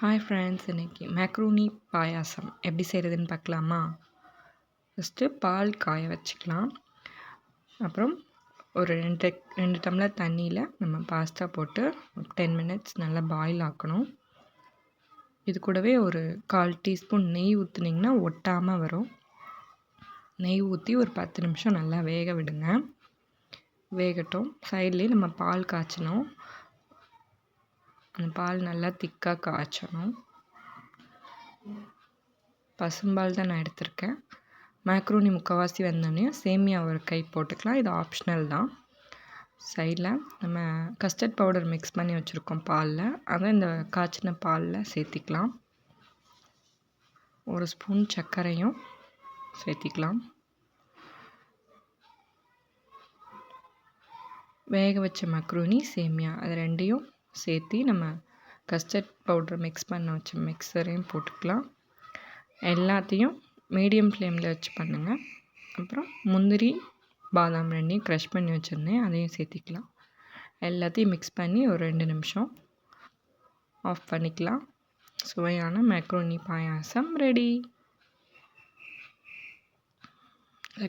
Hi friends இன்றைக்கி மேக்ரூனி பாயாசம் எப்படி செய்கிறதுன்னு பார்க்கலாமா? ஃபஸ்ட்டு பால் காய வச்சுக்கலாம். அப்புறம் ஒரு ரெண்டு ரெண்டு டம்ளர் தண்ணியில் நம்ம பாஸ்தா போட்டு டென் மினிட்ஸ் நல்லா பாயில் ஆக்கணும். இது கூடவே ஒரு கால் டீஸ்பூன் நெய் ஊற்றுனிங்கன்னா ஒட்டாமல் வரும். நெய் ஊற்றி ஒரு பத்து நிமிஷம் நல்லா வேக விடுங்க. வேகட்டும். சைட்லேயே நம்ம பால் காய்ச்சணும். அந்த பால் நல்லா திக்காக காய்ச்சணும். பசும்பால் தான் நான் எடுத்திருக்கேன். மேக்ரோனி முக்கால்வாசி வந்தோடனே சேமியா ஒரு கை போட்டுக்கலாம். இது ஆப்ஷனல் தான். சைடில் நம்ம கஸ்டர்ட் பவுடர் மிக்ஸ் பண்ணி வச்சுருக்கோம் பாலில். அதை இந்த காய்ச்சின பாலில் சேர்த்திக்கலாம். ஒரு ஸ்பூன் சர்க்கரையும் சேர்த்திக்கலாம். வேக வச்ச மக்ரூனி சேமியா அது ரெண்டையும் சேர்த்து நம்ம கஸ்டர்ட் பவுட்ரு மிக்ஸ் பண்ண வச்ச மிக்சரையும் போட்டுக்கலாம். எல்லாத்தையும் மீடியம் ஃப்ளேமில் வச்சு பண்ணுங்கள் அப்புறம் முந்திரி பாதாம் ரெண்டையும் க்ரஷ் பண்ணி வச்சுருந்தேன். அதையும் சேர்த்திக்கலாம். எல்லாத்தையும் மிக்ஸ் பண்ணி ஒரு ரெண்டு நிமிஷம் ஆஃப் பண்ணிக்கலாம். சுவையான macaroni payasam ready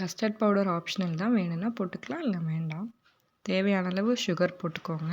custard powder optional தான். வேணும்னா போட்டுக்கலாம் இல்லை வேண்டாம். தேவையான அளவு சுகர் போட்டுக்கோங்க.